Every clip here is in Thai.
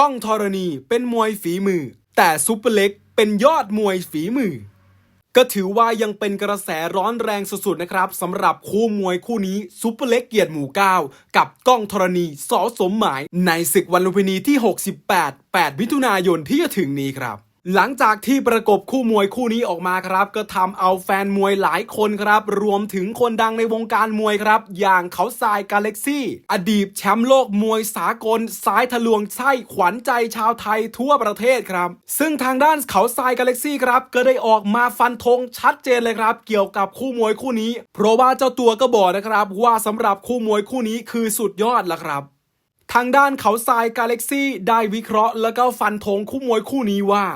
ก้องธรณีเป็นมวยฝีมือ แต่ซุปเปอร์เล็กเป็นยอดมวยฝีมือ ก็ถือว่ายังเป็นกระแสร้อนแรงสุดๆนะครับสำหรับคู่มวยคู่นี้ซุปเปอร์เล็กเกียรติหมู่เก้ากับก้องธรณีสอสมหมายในศึกวันลุมพินีที่ 68 8มิถุนายนที่จะถึงนี้ครับ หลังจากที่ประกบคู่มวยคู่นี้ออกมาครับ ก็ทำเอาแฟนมวยหลายคนครับ รวมถึงคนดังในวงการมวยครับ อย่างเขาทรายกาเล็กซี่ อดีตแชมป์โลกมวยสากลสายทะลวงไส้ขวัญใจชาวไทยทั่วประเทศครับ ซึ่งทางด้านเขาทรายกาเล็กซี่ครับ ก็ได้ออกมาฟันธงชัดเจนเลยครับ เกี่ยวกับคู่มวยคู่นี้ เพราะว่าเจ้าตัวก็บอกนะครับ ว่าสำหรับคู่มวยคู่นี้คือสุดยอดละครับทางด้านเขาทรายกาเล็กซี่ได้วิเคราะห์ แล้วก็ฟันธงคู่มวยคู่นี้ว่า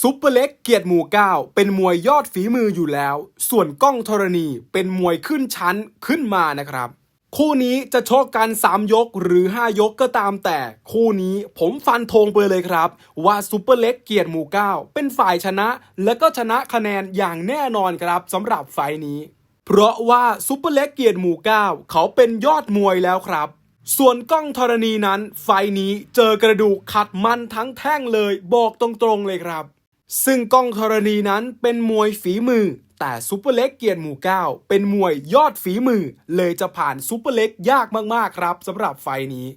ซุปเปอร์เล็กเกียรติหมู่เก้าเป็นมวยยอดฝีมืออยู่แล้ว ส่วนก้องธรณีเป็นมวยขึ้นชั้นขึ้นมานะครับ คู่นี้จะชกกัน 3 ยกหรือ 5 ยกก็ตามแต่ คู่นี้ผมฟันธงไปเลยครับ ว่าซุปเปอร์เล็กเกียรติหมู่เก้าเป็นฝ่ายชนะ และก็ชนะคะแนนอย่างแน่นอนครับสำหรับไฟนี้ เพราะว่าซุปเปอร์เล็กเกียรติหมู่เก้าเขาเป็นยอดมวยแล้วครับส่วนก้องธรณีนั้นไฟนี้เจอกระดูกขัดมันทั้งแท่งเลยบอกตรงๆเลยครับ ซึ่งก้องธรณีนั้นเป็นมวยฝีมือ แต่ซุปเปอร์เล็กเกียรติหมู่เก้าเป็นมวยยอดฝีมือ เลยจะผ่านซุปเปอร์เล็กยากมากๆครับสำหรับไฟนี้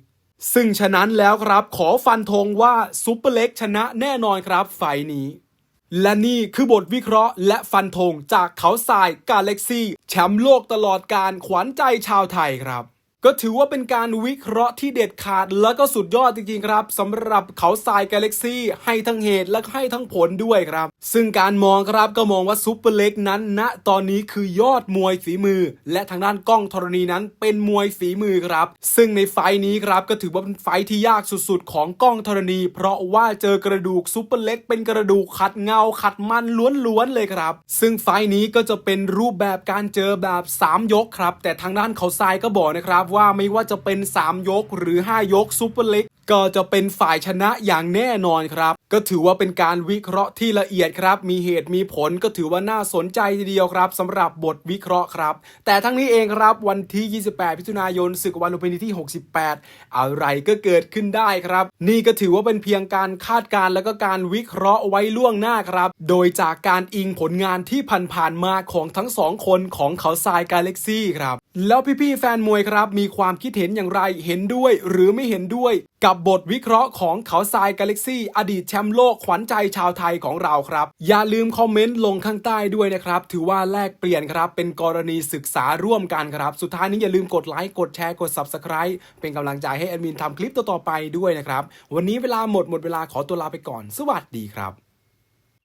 ซึ่งฉะนั้นแล้วครับขอฟันธงว่าซุปเปอร์เล็กชนะแน่นอนครับไฟนี้ และนี่คือบทวิเคราะห์และฟันธงจากเขาทรายกาเล็กซี่แชมป์โลกตลอดการขวัญใจชาวไทยครับ ก็ถือว่าเป็นการวิเคราะห์ที่เด็ดขาดแล้วก็สุดยอดจริงๆครับสำหรับเขาทรายกาแล็กซี่ให้ทั้งเหตุและให้ทั้งผลด้วยครับ ซึ่งการมองครับก็มองว่าซุปเปอร์เล็กนั้นณตอนนี้คือยอดมวยฝีมือ และทางด้านกล้องธรณีนั้นเป็นมวยฝีมือครับ ซึ่งในไฟนี้ครับก็ถือว่าเป็นไฟที่ยากสุดๆ ของกล้องธรณี เพราะว่าเจอกระดูกซุปเปอร์เล็กเป็นกระดูกขัดเงาขัดมันล้วนๆเลยครับ ซึ่งไฟนี้ก็จะเป็นรูปแบบการเจอแบบ 3 ยกครับ แต่ทางด้านเขาทรายก็บอกนะครับว่าไม่ว่าจะเป็น 3 ยกหรือ 5 ยกซุปเปอร์เล็กก็จะเป็นฝ่ายชนะอย่างแน่นอนครับ ก็ถือว่าเป็นการวิเคราะห์ที่ละเอียดครับ มีเหตุมีผลก็ถือว่าน่าสนใจทีเดียวครับสำหรับบทวิเคราะห์ครับ แต่ทั้งนี้เองครับวันที่ 28 พิถุนายนศึกวันลุมพินีที่ 68 อะไรก็เกิดขึ้นได้ครับ นี่ก็ถือว่าเป็นเพียงการคาดการณ์แล้วก็การวิเคราะห์ไว้ล่วงหน้าครับ โดยจากการอิงผลงานที่ผ่านๆมาของทั้งสองคนของเขาทรายกาเล็กซี่ครับ แล้วพี่ๆแฟนมวยครับ มีความคิดเห็นอย่างไรเห็นด้วยหรือไม่เห็นด้วย กับบทวิเคราะห์ของเขาทรายกาแล็กซี่ อดีตแชมป์โลกขวัญใจชาวไทยของเราครับ อย่าลืมคอมเมนต์ลงข้างใต้ด้วยนะครับ ถือว่าแลกเปลี่ยนครับ เป็นกรณีศึกษาร่วมกันครับ สุดท้ายนี้อย่าลืมกดไลค์กดแชร์กด Subscribe เป็นกำลังใจให้แอดมินทำคลิปต่อๆไปด้วยนะครับวันนี้เวลาหมดหมดเวลาขอตัวลาไปก่อน สวัสดีครับ